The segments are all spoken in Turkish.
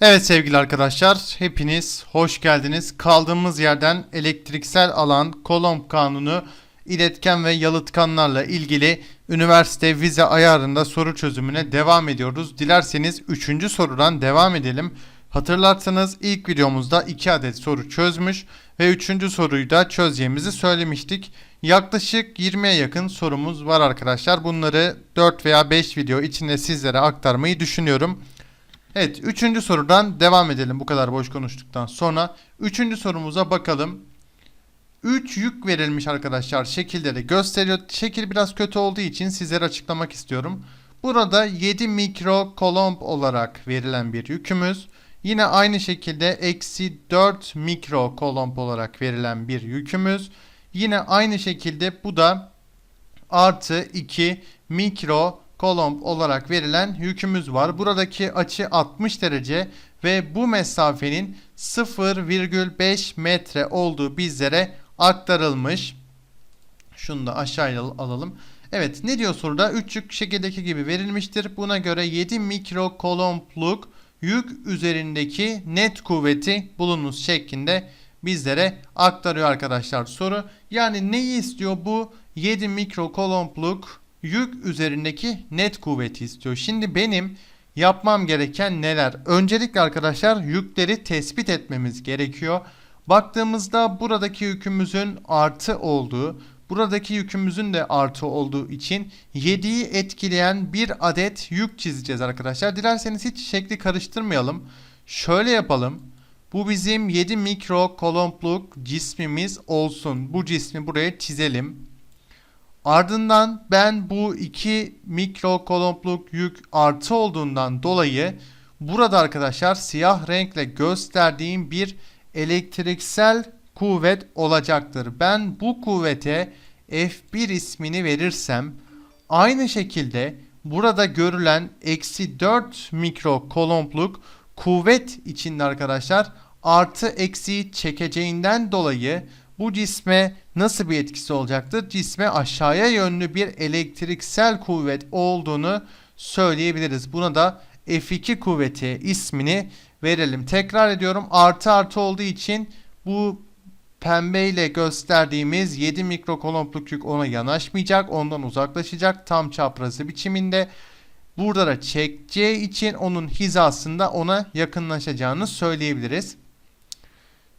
Evet sevgili arkadaşlar, hepiniz hoş geldiniz. Kaldığımız yerden elektriksel alan, kolomb kanunu, iletken ve yalıtkanlarla ilgili üniversite vize ayarında soru çözümüne devam ediyoruz. Dilerseniz 3. sorudan devam edelim. Hatırlarsanız ilk videomuzda 2 adet soru çözmüş ve 3. soruyu da çözeceğimizi söylemiştik. Yaklaşık 20'ye yakın sorumuz var arkadaşlar. Bunları 4 veya 5 video içinde sizlere aktarmayı düşünüyorum. Evet, üçüncü sorudan devam edelim bu kadar boş konuştuktan sonra. Üçüncü sorumuza bakalım. 3 yük verilmiş arkadaşlar şekilleri gösteriyor. Şekil biraz kötü olduğu için sizlere açıklamak istiyorum. Burada 7 mikro kolomb olarak verilen bir yükümüz. Yine aynı şekilde eksi 4 mikro kolomb olarak verilen bir yükümüz. Yine aynı şekilde bu da artı 2 mikro kolomb olarak verilen yükümüz var. Buradaki açı 60 derece ve bu mesafenin 0,5 metre olduğu bizlere aktarılmış. Şunu da aşağıya al- alalım. Evet ne diyor soruda? 3 yük şekildeki gibi verilmiştir. Buna göre 7 mikro kolombluk yük üzerindeki net kuvveti bulunuz şeklinde bizlere aktarıyor arkadaşlar soru. Yani neyi istiyor bu 7 mikro kolombluk yük üzerindeki net kuvveti istiyor. Şimdi benim yapmam gereken neler? Öncelikle arkadaşlar yükleri tespit etmemiz gerekiyor. Baktığımızda buradaki yükümüzün artı olduğu, buradaki yükümüzün de artı olduğu için 7'yi etkileyen bir adet yük çizeceğiz arkadaşlar. Dilerseniz hiç şekli karıştırmayalım. Şöyle yapalım. Bu bizim 7 mikro kolombluk cismimiz olsun. Bu cismi buraya çizelim. Ardından ben bu iki mikro kolombluk yük artı olduğundan dolayı burada arkadaşlar siyah renkle gösterdiğim bir elektriksel kuvvet olacaktır. Ben bu kuvvete F1 ismini verirsem aynı şekilde burada görülen eksi 4 mikro kolombluk kuvvet içinde arkadaşlar artı eksi çekeceğinden dolayı bu cisme nasıl bir etkisi olacaktır? Cisme aşağıya yönlü bir elektriksel kuvvet olduğunu söyleyebiliriz. Buna da F2 kuvveti ismini verelim. Tekrar ediyorum artı artı olduğu için bu pembeyle gösterdiğimiz 7 mikrokolombluk yük ona yanaşmayacak. Ondan uzaklaşacak tam çaprazı biçiminde. Burada da çekeceği için onun hizasında ona yakınlaşacağını söyleyebiliriz.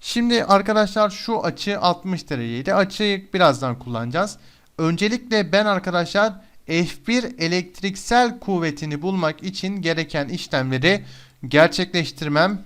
Şimdi arkadaşlar şu açı 60 dereceydi. Açıyı birazdan kullanacağız. Öncelikle ben arkadaşlar F1 elektriksel kuvvetini bulmak için gereken işlemleri gerçekleştirmem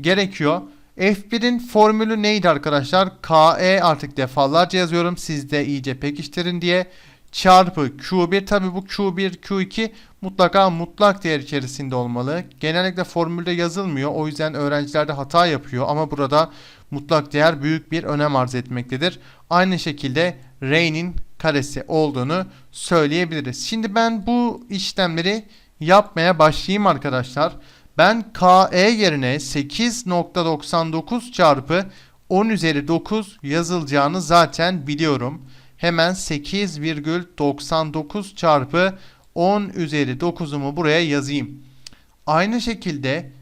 gerekiyor. F1'in formülü neydi arkadaşlar? KE artık defalarca yazıyorum. Siz de iyice pekiştirin diye. Çarpı Q1 tabi bu Q1 Q2 mutlaka mutlak değer içerisinde olmalı. Genellikle formülde yazılmıyor. O yüzden öğrenciler de hata yapıyor. Ama burada mutlak değer büyük bir önem arz etmektedir. Aynı şekilde R'nin karesi olduğunu söyleyebiliriz. Şimdi ben bu işlemleri yapmaya başlayayım arkadaşlar. Ben KE yerine 8.99 çarpı 10 üzeri 9 yazılacağını zaten biliyorum. Hemen 8,99 çarpı 10 üzeri 9'umu buraya yazayım. Aynı şekilde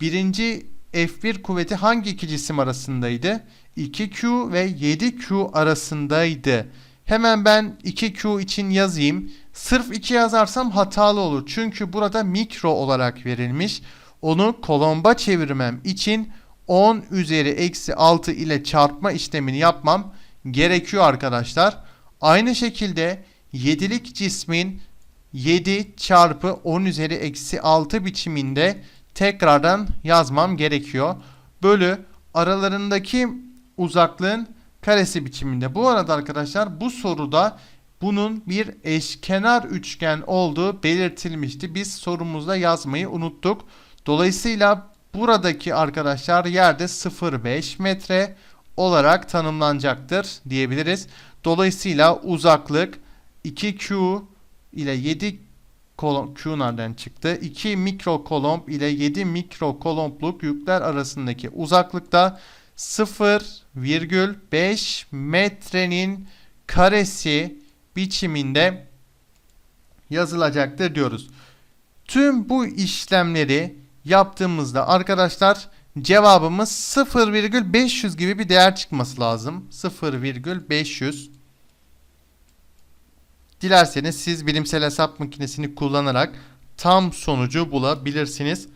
birinci F1 kuvveti hangi iki cisim arasındaydı? 2Q ve 7Q arasındaydı. Hemen ben 2Q için yazayım. Sırf 2 yazarsam hatalı olur. Çünkü burada mikro olarak verilmiş. Onu kolomba çevirmem için 10 üzeri eksi 6 ile çarpma işlemini yapmam gerekiyor arkadaşlar. Aynı şekilde 7'lik cismin 7 çarpı 10 üzeri eksi 6 biçiminde tekrardan yazmam gerekiyor. Bölü aralarındaki uzaklığın karesi biçiminde. Bu arada arkadaşlar bu soruda bunun bir eşkenar üçgen olduğu belirtilmişti. Biz sorumuzda yazmayı unuttuk. Dolayısıyla buradaki arkadaşlar yerde 0,5 metre olarak tanımlanacaktır diyebiliriz. Dolayısıyla uzaklık 2Q ile 7 kolom Q nereden çıktı? 2 mikro kolomb ile 7 mikro kolombluk yükler arasındaki uzaklıkta 0,5 metrenin karesi biçiminde yazılacaktır diyoruz. Tüm bu işlemleri yaptığımızda arkadaşlar cevabımız 0,500 gibi bir değer çıkması lazım. 0,500 Dilerseniz siz bilimsel hesap makinesini kullanarak tam sonucu bulabilirsiniz.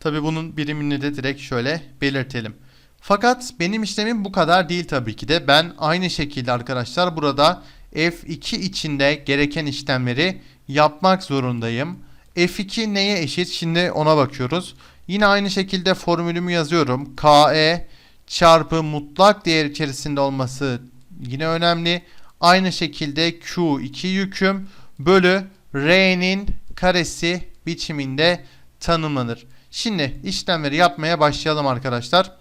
Tabi bunun birimini de direkt şöyle belirtelim. Fakat benim işlemim bu kadar değil tabii ki de. Ben aynı şekilde arkadaşlar burada F2 içinde gereken işlemleri yapmak zorundayım. F2 neye eşit? Şimdi ona bakıyoruz. Yine aynı şekilde formülümü yazıyorum. KE çarpı mutlak değer içerisinde olması yine önemli. Aynı şekilde Q2 yüküm bölü R'nin karesi biçiminde tanımlanır. Şimdi işlemleri yapmaya başlayalım arkadaşlar.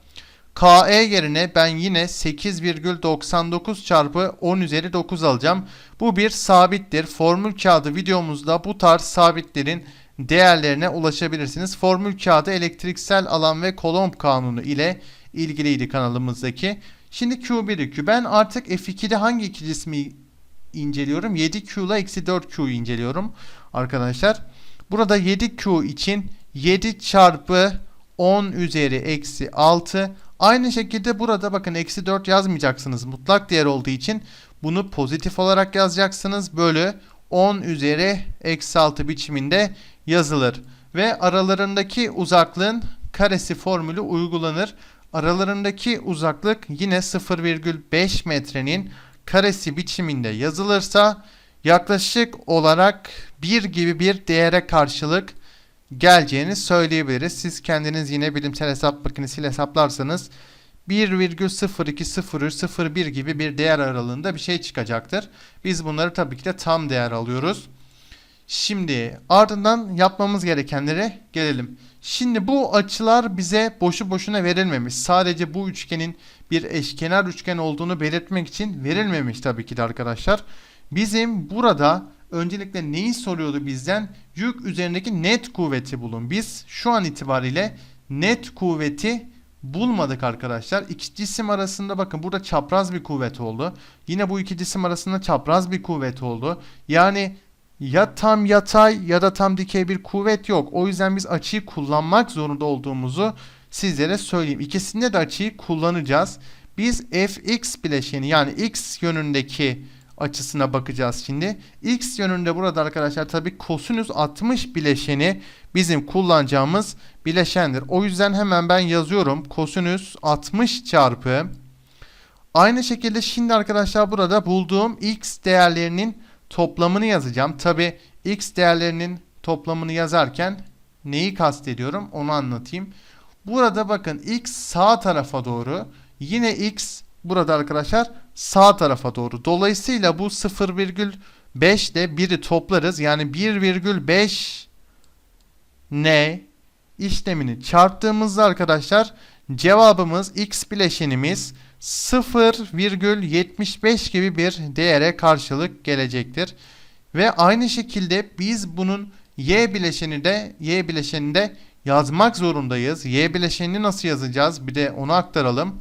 KE yerine ben yine 8,99 çarpı 10 üzeri 9 alacağım. Bu bir sabittir. Formül kağıdı videomuzda bu tarz sabitlerin değerlerine ulaşabilirsiniz. Formül kağıdı elektriksel alan ve kolomb kanunu ile ilgiliydi kanalımızdaki. Şimdi Q1'i Q. Ben artık F2'de hangi iki cismi inceliyorum? 7Q ile eksi 4Q'yu inceliyorum arkadaşlar. Burada 7Q için 7 çarpı 10 üzeri eksi 6. Aynı şekilde burada bakın eksi 4 yazmayacaksınız. Mutlak değer olduğu için bunu pozitif olarak yazacaksınız. Bölü 10 üzeri eksi 6 biçiminde yazılır. Ve aralarındaki uzaklığın karesi formülü uygulanır. Aralarındaki uzaklık yine 0,5 metrenin karesi biçiminde yazılırsa yaklaşık olarak 1 gibi bir değere karşılık geleceğini söyleyebiliriz. Siz kendiniz yine bilimsel hesap makinesiyle hesaplarsanız 1,020301 gibi bir değer aralığında bir şey çıkacaktır. Biz bunları tabii ki de tam değer alıyoruz. Şimdi ardından yapmamız gerekenlere gelelim. Şimdi bu açılar bize boşu boşuna verilmemiş. Sadece bu üçgenin bir eşkenar üçgen olduğunu belirtmek için verilmemiş tabii ki de arkadaşlar. Bizim burada öncelikle neyi soruyordu bizden? Yük üzerindeki net kuvveti bulun. Biz şu an itibariyle net kuvveti bulmadık arkadaşlar. İki cisim arasında bakın burada çapraz bir kuvvet oldu. Yine bu iki cisim arasında çapraz bir kuvvet oldu. Yani ya tam yatay ya da tam dikey bir kuvvet yok. O yüzden biz açıyı kullanmak zorunda olduğumuzu sizlere söyleyeyim. İkisinde de açıyı kullanacağız. Biz fx bileşeni yani x yönündeki açısına bakacağız şimdi. X yönünde burada arkadaşlar tabii kosinüs 60 bileşeni bizim kullanacağımız bileşendir. O yüzden hemen ben yazıyorum. Kosinüs 60 çarpı Aynı şekilde şimdi arkadaşlar burada bulduğum x değerlerinin toplamını yazacağım. Tabi x değerlerinin toplamını yazarken neyi kastediyorum onu anlatayım. Burada bakın x sağ tarafa doğru yine x burada arkadaşlar sağ tarafa doğru. Dolayısıyla bu 0,5 ile 1'i toplarız. Yani 1,5 n işlemini çarptığımızda arkadaşlar cevabımız x bileşenimiz 0,75 gibi bir değere karşılık gelecektir. Ve aynı şekilde biz bunun y bileşeni de y bileşeninde yazmak zorundayız. Y bileşenini nasıl yazacağız? Bir de onu aktaralım.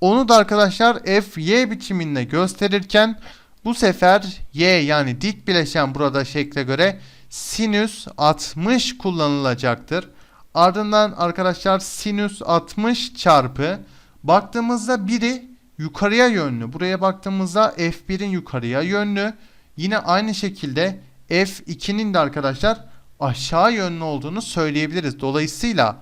Onu da arkadaşlar f y biçiminde gösterirken bu sefer y yani dik bileşen burada şekle göre sinüs 60 kullanılacaktır. Ardından arkadaşlar sinüs 60 çarpı baktığımızda biri yukarıya yönlü. Buraya baktığımızda f1'in yukarıya yönlü. Yine aynı şekilde f2'nin de arkadaşlar aşağı yönlü olduğunu söyleyebiliriz. Dolayısıyla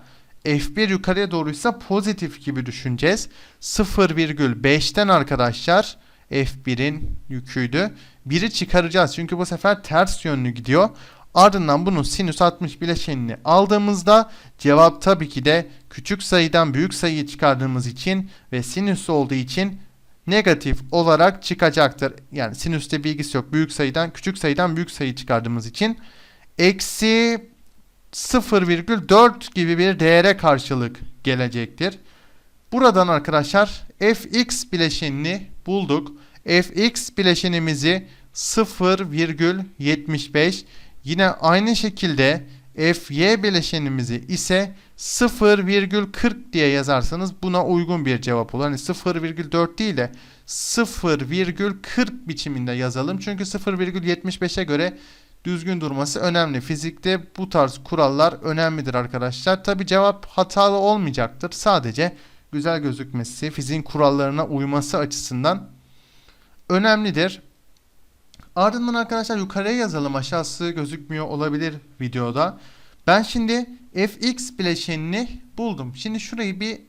F1 yukarıya doğruysa pozitif gibi düşüneceğiz. 0,5'ten arkadaşlar F1'in yüküydü. 1'i çıkaracağız çünkü bu sefer ters yönlü gidiyor. Ardından bunun sinüs 60 bileşenini aldığımızda cevap tabii ki de küçük sayıdan büyük sayıyı çıkardığımız için ve sinüs olduğu için negatif olarak çıkacaktır. Yani sinüste bilgisi yok. Büyük sayıdan küçük sayıdan büyük sayı çıkardığımız için eksi 0,4 gibi bir değere karşılık gelecektir. Buradan arkadaşlar fx bileşenini bulduk. fx bileşenimizi 0,75 yine aynı şekilde fy bileşenimizi ise 0,40 diye yazarsanız buna uygun bir cevap olur. Hani 0,4 değil de 0,40 biçiminde yazalım. Çünkü 0,75'e göre düzgün durması önemli. Fizikte bu tarz kurallar önemlidir arkadaşlar. Tabi cevap hatalı olmayacaktır. Sadece güzel gözükmesi, fiziğin kurallarına uyması açısından önemlidir. Ardından arkadaşlar yukarıya yazalım. Aşağısı gözükmüyor olabilir videoda. Ben şimdi fx bileşenini buldum. Şimdi şurayı bir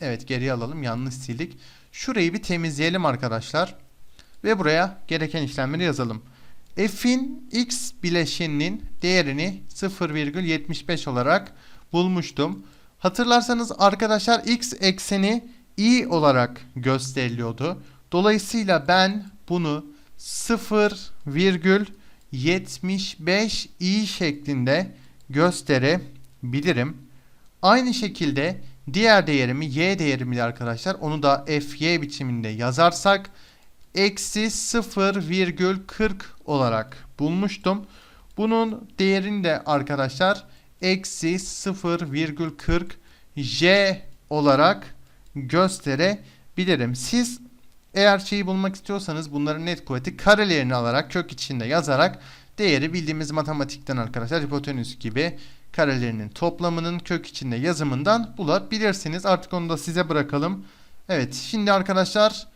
evet geriye alalım. Yanlış sildik. Şurayı bir temizleyelim arkadaşlar. Ve buraya gereken işlemleri yazalım. F'in x bileşeninin değerini 0,75 olarak bulmuştum. Hatırlarsanız arkadaşlar x ekseni i olarak gösteriliyordu. Dolayısıyla ben bunu 0,75 i şeklinde gösterebilirim. Aynı şekilde diğer değerimi y değerimi de arkadaşlar onu da fy biçiminde yazarsak eksi 0,40 olarak bulmuştum. Bunun değerini de arkadaşlar eksi 0,40 j olarak gösterebilirim. Siz eğer şeyi bulmak istiyorsanız bunların net kuvveti karelerini alarak kök içinde yazarak değeri bildiğimiz matematikten arkadaşlar hipotenüs gibi karelerinin toplamının kök içinde yazımından bulabilirsiniz. Artık onu da size bırakalım. Evet şimdi arkadaşlar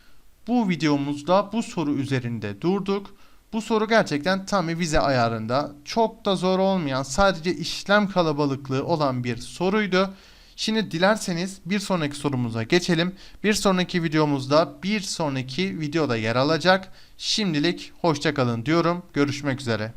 bu videomuzda bu soru üzerinde durduk. Bu soru gerçekten tam vize ayarında. Çok da zor olmayan sadece işlem kalabalıklığı olan bir soruydu. Şimdi dilerseniz bir sonraki sorumuza geçelim. Bir sonraki videomuzda bir sonraki videoda yer alacak. Şimdilik hoşçakalın diyorum. Görüşmek üzere.